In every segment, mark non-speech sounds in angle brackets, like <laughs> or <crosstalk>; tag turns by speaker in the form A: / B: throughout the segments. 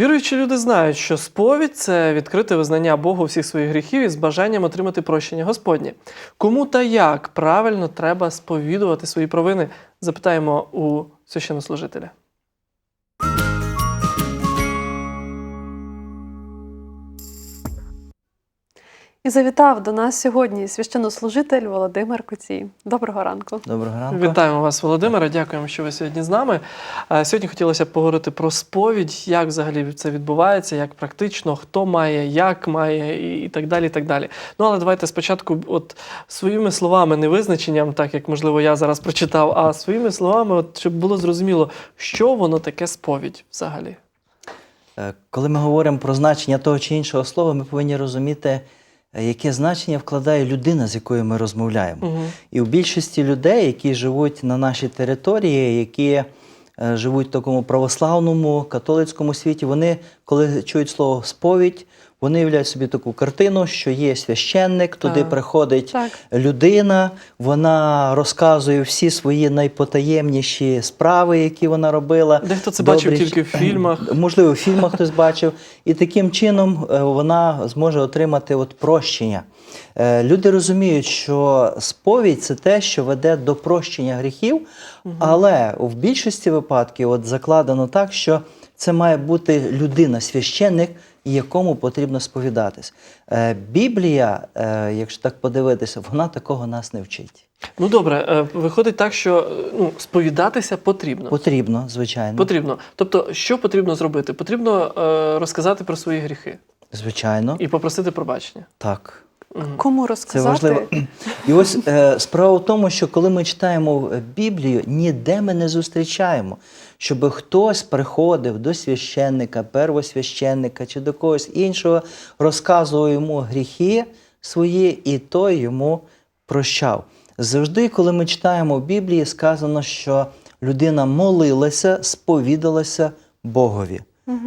A: Віруючі люди знають, що сповідь це відкрите визнання Богу всіх своїх гріхів із бажанням отримати прощення Господнє. Кому та як правильно треба сповідувати свої провини? Запитаємо у священнослужителя.
B: І завітав до нас сьогодні священнослужитель Володимир Куцій. Доброго ранку.
C: Доброго ранку.
A: Вітаємо вас, Володимире. Дякуємо, що ви сьогодні з нами. Сьогодні хотілося б поговорити про сповідь, як взагалі це відбувається, як практично, хто має, як має, і- так далі. І так далі. Ну але давайте спочатку, от своїми словами, не визначенням, так як можливо я зараз прочитав, а своїми словами, от щоб було зрозуміло, що воно таке сповідь взагалі.
C: Е, Коли ми говоримо про значення того чи іншого слова, ми повинні розуміти, яке значення вкладає людина, з якою ми розмовляємо.
A: Угу.
C: І у більшості людей, які живуть на нашій території, які е, живуть в такому православному католицькому світі, вони, коли чують слово сповідь, вони уявляють собі таку картину, що є священник, туди
A: Так.
C: приходить
B: Так.
C: людина, вона розказує всі свої найпотаємніші справи, які вона робила.
A: Дехто це бачив тільки в <clears throat> фільмах.
C: Можливо, в фільмах хтось <laughs> бачив. І таким чином е, вона зможе отримати от прощення. Е, Люди розуміють, що сповідь це те, що веде до прощення гріхів, але в більшості випадків от закладено так, що це має бути людина, священник, якому потрібно сповідатись. Е, Біблія, е, якщо так подивитися, вона такого нас не вчить.
A: Ну добре, е, виходить так, що ну, сповідатися потрібно.
C: Потрібно, звичайно.
A: Потрібно. Тобто, що потрібно зробити? Потрібно розказати про свої гріхи
C: Звичайно,
A: і попросити пробачення.
C: так.
B: Кому
C: Це важливо. І ось е, справа в тому, що коли ми читаємо е, Біблію, ніде ми не зустрічаємо, щоб хтось приходив до священника, первосвященника чи до когось іншого, розказував йому гріхи свої, і той йому прощав. Завжди, коли ми читаємо в Біблії, сказано, що людина молилася, сповідалася Богові.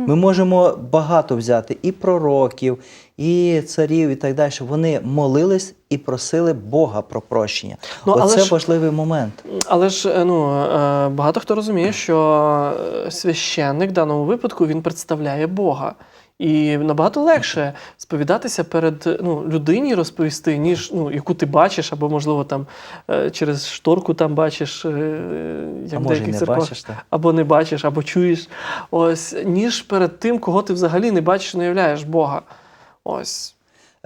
C: Ми можемо багато взяти і пророків, і царів, і так далі. Вони молились і просили Бога про прощення.
A: Ну, але
C: Оце
A: ж-
C: важливий момент.
A: Але ж е, ну, е, багато хто розуміє, що е, священник в даному випадку він представляє Бога. І набагато легше сповідатися перед ну, людині розповісти, ніж ну, яку ти бачиш, або, можливо, там е, через шторку там бачиш, е, як
C: А
A: деяких церквах,
C: бачиш
A: або не бачиш, або чуєш. Ось, ніж перед тим, кого ти взагалі не бачиш, не уявляєш Бога. Ось.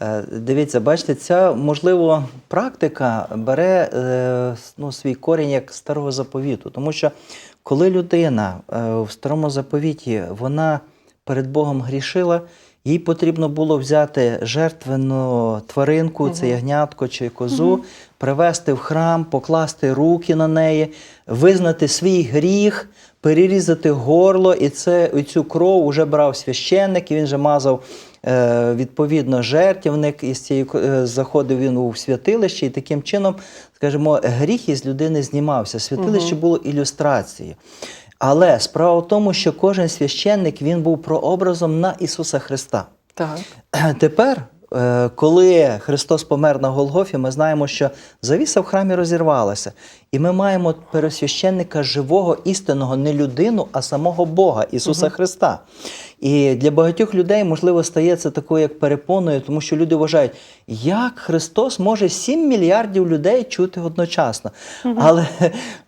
C: Е, Дивіться, бачите, ця можливо практика бере ну, свій корінь як старого заповіту. Тому що коли людина в старому заповіті вона перед Богом грішила, їй потрібно було взяти жертвену тваринку, це ягнятко чи козу, привести в храм, покласти руки на неї, визнати свій гріх, перерізати горло, і це і цю кров вже брав священник, і він же мазав е, відповідно жертвник, і з цієї е, заходив він у святилище, і таким чином, скажімо, гріх із людини знімався. Святилище
A: Мгм.
C: було ілюстрацією. Але справа в тому, що кожен священник він був прообразом на Ісуса Христа.
A: Так. <clears throat>
C: Тепер, е, коли Христос помер на Голгофі, ми знаємо, що завіса в храмі розірвалася. І ми маємо пересвященника живого, істинного, не людину, а самого Бога, Ісуса Христа. І для багатьох людей, можливо, стає це такою як перепоною, тому що люди вважають, як Христос може 7 мільярдів людей чути одночасно. Але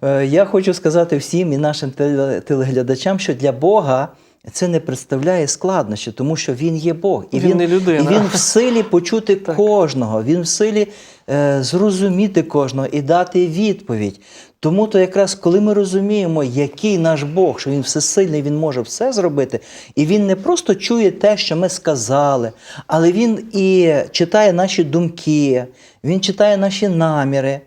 C: е, я хочу сказати всім і нашим теле- телеглядачам, що для Бога. Це не представляє складнощі, тому що він є Бог, і
A: Він
C: він,
A: не людина.
C: і він в силі почути
A: Так.
C: кожного, він в силі е, зрозуміти кожного і дати відповідь. Тому то якраз коли ми розуміємо, який наш Бог, що він всесильний, він може все зробити, і він не просто чує те, що ми сказали, але він і читає наші думки, він читає наші наміри.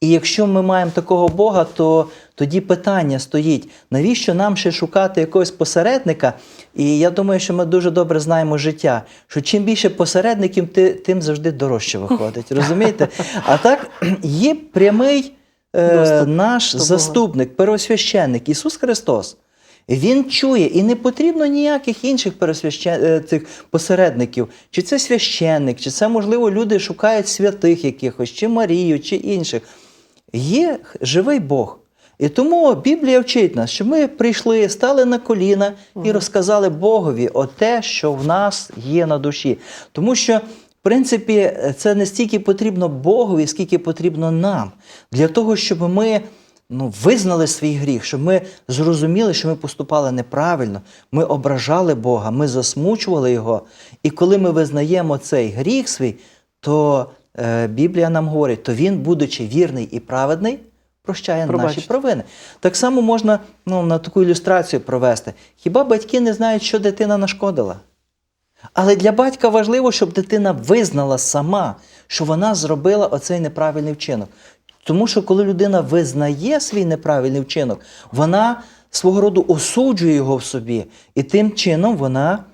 C: І якщо ми маємо такого Бога, то тоді питання стоїть, навіщо нам ще шукати якогось посередника? І я думаю, що ми дуже добре знаємо життя, що чим більше посередників, ти- тим завжди дорожче виходить. <laughs> Розумієте? А так є прямий е, наш заступник, первосвященник Ісус Христос. Він чує, і не потрібно ніяких інших пересвящен... е, цих посередників. Чи це священник, чи це, можливо, люди шукають святих якихось, чи Марію, чи інших. Є живий Бог. І тому Біблія вчить нас, що ми прийшли, стали на коліна і розказали Богові те, що в нас є на душі. Тому що, в принципі, це не стільки потрібно Богові, скільки потрібно нам, для того, щоб ми ну, визнали свій гріх, щоб ми зрозуміли, що ми поступали неправильно, ми ображали Бога, ми засмучували Його. І коли ми визнаємо цей гріх свій, то е, Біблія нам говорить, то він, будучи вірний і праведний, прощає
A: Пробачить.
C: наші провини. Так само можна ну, на таку ілюстрацію провести. Хіба батьки не знають, що дитина нашкодила? Але для батька важливо, щоб дитина визнала сама, що вона зробила оцей неправильний вчинок. Тому що коли людина визнає свій неправильний вчинок, вона свого роду осуджує його в собі, і тим чином вона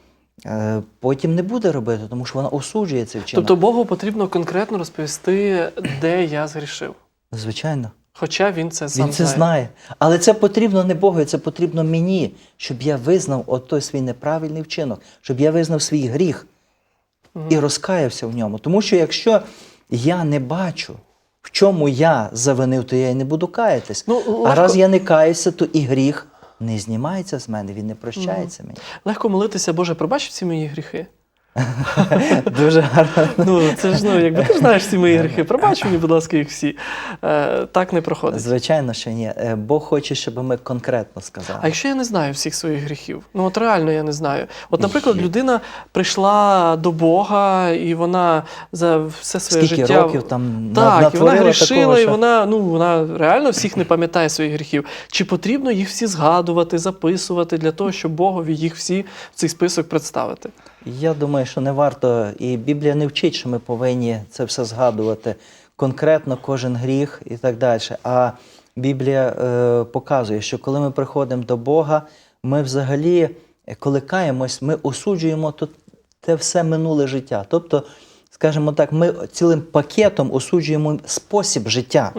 C: е, потім не буде робити, тому що вона осуджує цей вчинок.
A: Тобто Богу потрібно конкретно розповісти, де я згрішив.
C: Звичайно.
A: Хоча він це сам
C: Він це знає. Але це потрібно не Богу, це потрібно мені, щоб я визнав от той свій неправильний вчинок, щоб я визнав свій гріх і розкаявся в ньому. Тому що якщо я не бачу, в чому я завинив, то я й не буду каятись.
A: Ну,
C: А раз я не каюся, то і гріх не знімається з мене, він не прощається мені.
A: Легко молитися, Боже, пробач всі мої гріхи. <laughs>
C: Дуже гарно.
A: Ну, це ж ну, якби ти ж знаєш всі мої гріхи, пробач мені, будь ласка, їх всі. Е, так не проходить.
C: Звичайно, що ні. Е, Бог хоче, щоб ми конкретно сказали.
A: А якщо я не знаю всіх своїх гріхів, ну от реально я не знаю. От, наприклад, людина прийшла до Бога, і вона за все своє
C: Скільки
A: життя
C: років там
A: так, і вона грішила,
C: такого,
A: і вона ну вона реально всіх не пам'ятає своїх гріхів. Чи потрібно їх всі згадувати, записувати для того, щоб Богові їх всі в цей список представити?
C: Я думаю, що не варто, і Біблія не вчить, що ми повинні це все згадувати конкретно, кожен гріх і так далі. А Біблія е, показує, що коли ми приходимо до Бога, ми взагалі, е, коли каємось, ми осуджуємо то, те все минуле життя. Тобто, скажімо так, ми цілим пакетом осуджуємо спосіб життя,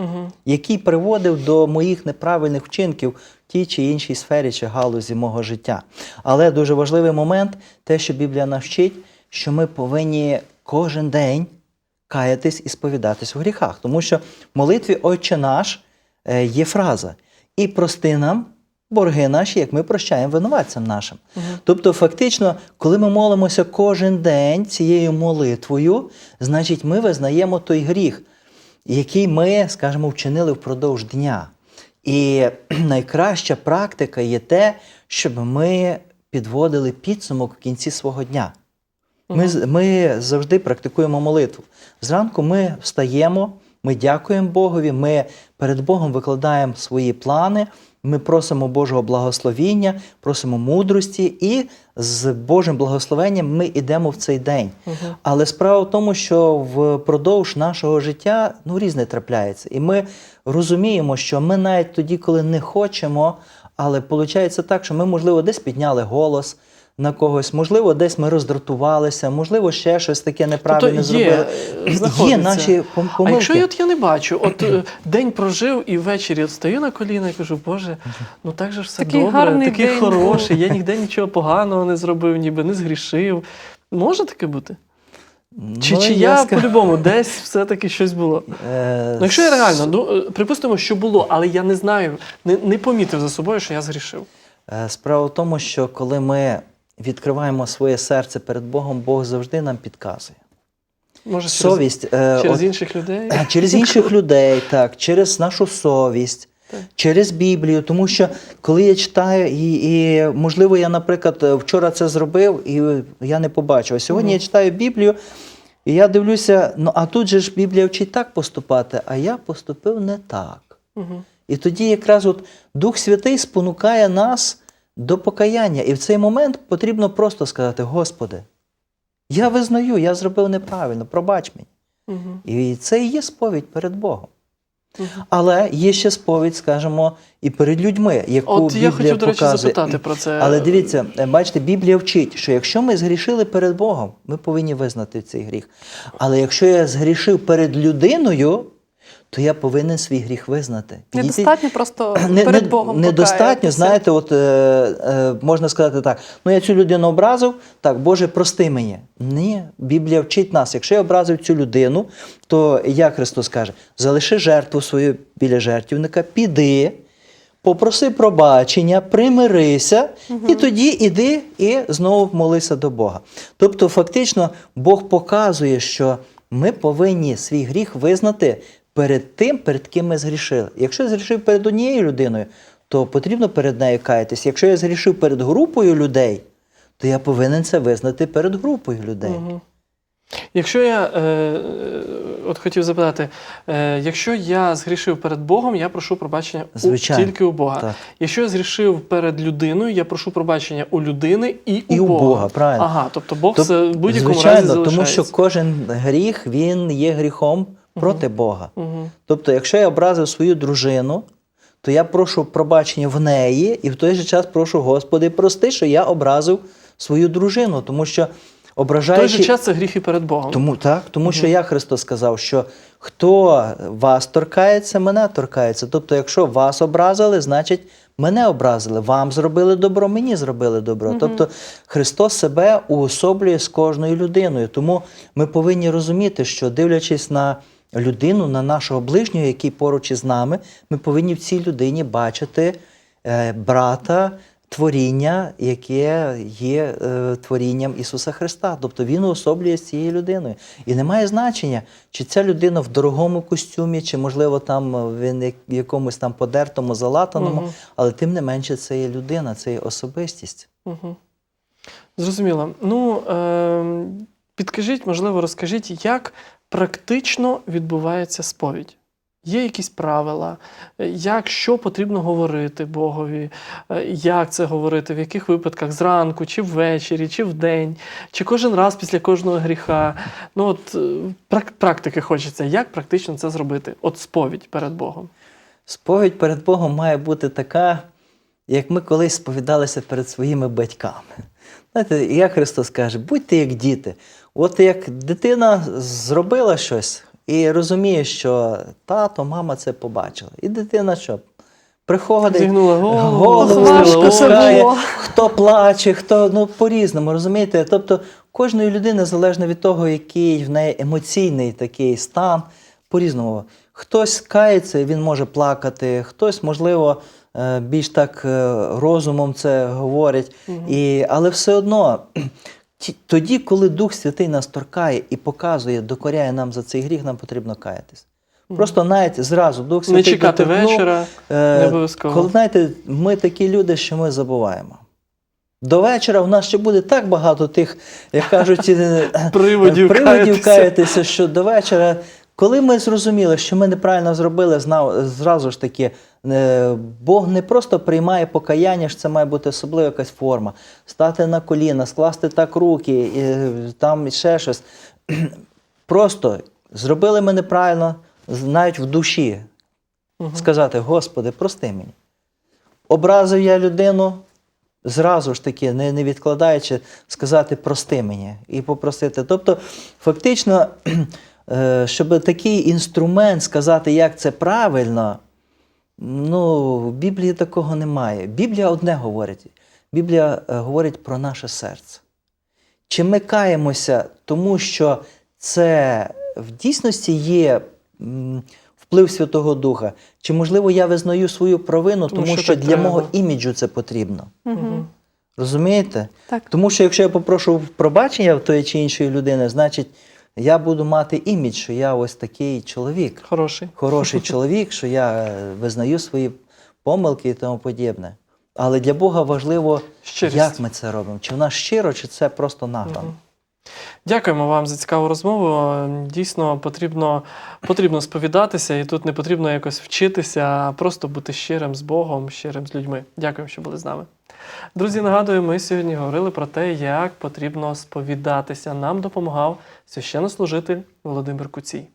C: який приводив до моїх неправильних вчинків тій чи іншій сфері чи галузі мого життя. Але дуже важливий момент, те, що Біблія нас вчить, що ми повинні кожен день каятись і сповідатись у гріхах. Тому що в молитві Отче наш е, є фраза І прости нам борги наші, як ми прощаємо винуватцям нашим. Тобто, фактично, коли ми молимося кожен день цією молитвою, значить, ми визнаємо той гріх, який ми, скажімо, вчинили впродовж дня. І <clears throat> найкраща практика є те, щоб ми підводили підсумок в кінці свого дня. Ми, з- ми завжди практикуємо молитву. Зранку ми встаємо, ми дякуємо Богові, ми перед Богом викладаємо свої плани, ми просимо Божого благословіння, просимо мудрості, і з Божим благословенням ми йдемо в цей день. Але справа в тому, що впродовж нашого життя ну, різне трапляється. І ми розуміємо, що ми навіть тоді, коли не хочемо, але виходить так, що ми, можливо, десь підняли голос на когось, можливо, десь ми роздратувалися, можливо, ще щось таке неправильне
A: Тобто є,
C: зробили.
A: е,
C: Є наші пом-
A: А якщо я, от я не бачу, от е, день прожив і ввечері от стою на коліна і кажу, Боже, ну так же ж все
B: Такий
A: добре,
B: гарний
A: такий
B: день
A: хороший, я ніде нічого поганого не зробив, ніби не згрішив. Може таке бути? Чи,
C: Ну,
A: чи я,
C: ска-
A: по-любому десь все-таки щось було?
C: Е,
A: Ну, якщо я реально, ну, е, припустимо, що було, але я не знаю, не, не помітив за собою, що я згрішив.
C: Е, Справа в тому, що коли ми відкриваємо своє серце перед Богом, Бог завжди нам підказує.
A: Може, через,
C: е,
A: через
C: от-
A: інших людей? <clears throat>
C: Через інших людей, так, через нашу совість. Через Біблію. Тому що коли я читаю, і, і можливо, я, наприклад, вчора це зробив, і я не побачив. А сьогодні я читаю Біблію, і я дивлюся, ну а тут же ж Біблія вчить так поступати, а я поступив не так.
A: Угу.
C: І тоді якраз от Дух Святий спонукає нас до покаяння. І в цей момент потрібно просто сказати: Господи, я визнаю, я зробив неправильно, пробач мені.
A: Угу.
C: І це і є сповідь перед Богом. Але є ще сповідь, скажімо, і перед людьми, яку
A: От
C: Біблія
A: я хотів, до речі,
C: показує.
A: запитати про це.
C: Але дивіться, е, бачите, Біблія вчить, що якщо ми згрішили перед Богом, ми повинні визнати цей гріх. Але якщо я згрішив перед людиною, то я повинен свій гріх визнати. Підійти-
B: Недостатньо просто <clears throat>
C: не,
B: перед Богом
C: недостатньо, знаєте, от е, е, можна сказати так: ну я цю людину образив, так, Боже, прости мені. Ні, Біблія вчить нас. Якщо я образив цю людину, то як Христос каже, залиши жертву свою біля жертвника, піди, попроси пробачення, примирися, і тоді іди і знову молися до Бога. Тобто, фактично, Бог показує, що ми повинні свій гріх визнати перед тим, перед ким ми згрішили. Якщо я згрішив перед однією людиною, то потрібно перед нею каятися. Якщо я згрішив перед групою людей, то я повинен це визнати перед групою людей.
A: Мгм. Якщо я е, от хотів запитати, е, якщо я згрішив перед Богом, я прошу пробачення у, тільки у Бога.
C: Так.
A: Якщо я згрішив перед людиною, я прошу пробачення у людини і у
C: І у
A: Бога.
C: Бога, правильно.
A: Ага, тобто Бог
C: Тоб-
A: це в будь-якому
C: Звичайно,
A: разі залишається.
C: тому що кожен гріх він є гріхом проти Бога. Тобто, якщо я образив свою дружину, то я прошу пробачення в неї, і в той же час прошу Господи, прости, що я образив свою дружину, тому що
A: В той же час це гріх і перед Богом.
C: Тому так, тому що я Христос сказав, що хто вас торкається, мене торкається. Тобто, якщо вас образили, значить мене образили. Вам зробили добро, мені зробили добро. Тобто Христос себе уособлює з кожною людиною. Тому ми повинні розуміти, що дивлячись на людину, на нашого ближнього, який поруч із нами, ми повинні в цій людині бачити е, брата. Творіння, яке є е, творінням Ісуса Христа. Тобто Він уособлює з цією людиною. І немає значення, чи ця людина в дорогому костюмі, чи, можливо, там він в якомусь там подертому, залатаному,
A: Мгм.
C: але тим не менше це є людина, це є особистість.
A: Угу. Зрозуміло. Ну, е, підкажіть, можливо, розкажіть, як практично відбувається сповідь? Є якісь правила, як що потрібно говорити Богові, як це говорити, в яких випадках зранку, чи ввечері, чи вдень, чи кожен раз після кожного гріха. Ну от е, практики хочеться. Як практично це зробити? От сповідь перед Богом.
C: Сповідь перед Богом має бути така, як ми колись сповідалися перед своїми батьками. Знаєте, як Христос каже, будьте як діти. От як дитина зробила щось і розуміє, що тато, мама це побачили. І дитина що? Приходить,
A: Зігнула голову,
C: голову
B: було.
C: хто плаче, хто ну по-різному, розумієте? Тобто кожної людини залежно від того, який в неї емоційний такий стан, по-різному. Хтось кається, він може плакати, хтось, можливо, е, більш так е, розумом це говорить. І, але все одно, <clears throat> тоді, коли Дух Святий нас торкає і показує, докоряє нам за цей гріх, нам потрібно каятись. Просто навіть зразу Дух
A: Не
C: Святий
A: чекати
C: доторкнув,
A: вечора,
C: Е,
A: не обов'язково.
C: Коли знаєте, ми такі люди, що ми забуваємо. До вечора в нас ще буде так багато тих, як кажуть, <laughs>
A: Приводів
C: приводів
A: каятися,
C: що до вечора, коли ми зрозуміли, що ми неправильно зробили, знав, зразу ж таки, е, Бог не просто приймає покаяння, що це має бути особлива якась форма. Стати на коліна, скласти так руки, і, е, там ще щось. <clears throat> Просто зробили ми неправильно, навіть в душі. Сказати, Господи, прости мені. Образив я людину, зразу ж таки, не, не відкладаючи, сказати прости мені і попросити. Тобто, фактично, <clears throat> щоб такий інструмент сказати, як це правильно, ну, в Біблії такого немає. Біблія одне говорить. Біблія е, говорить про наше серце. Чи ми каємося, тому що це в дійсності є вплив Святого Духа? Чи, можливо, я визнаю свою провину,
A: Тому
C: тому,
A: що
C: що, для
A: треба.
C: мого іміджу це потрібно?
B: Мгм.
C: Розумієте?
B: Так.
C: Тому що якщо я попрошу пробачення в тої чи іншої людини, значить я буду мати імідж, що я ось такий чоловік,
A: Хороший.
C: хороший <laughs> чоловік, що я е, визнаю свої помилки і тому подібне. Але для Бога важливо,
A: Щирість.
C: як ми це робимо. Чи в нас щиро, чи це просто нагано.
A: Мгм. Дякуємо вам за цікаву розмову. Дійсно, потрібно, потрібно сповідатися, і тут не потрібно якось вчитися, а просто бути щирим з Богом, щирим з людьми. Дякуємо, що були з нами. Друзі, нагадую, ми сьогодні говорили про те, як потрібно сповідатися. Нам допомагав священнослужитель Володимир Куцій.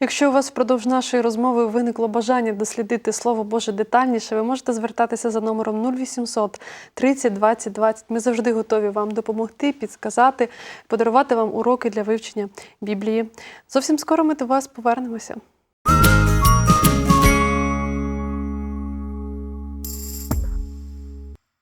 B: Якщо у вас впродовж нашої розмови виникло бажання дослідити Слово Боже детальніше, ви можете звертатися за номером 0800 30 20 20. Ми завжди готові вам допомогти, підсказати, подарувати вам уроки для вивчення Біблії. Зовсім скоро ми до вас повернемося.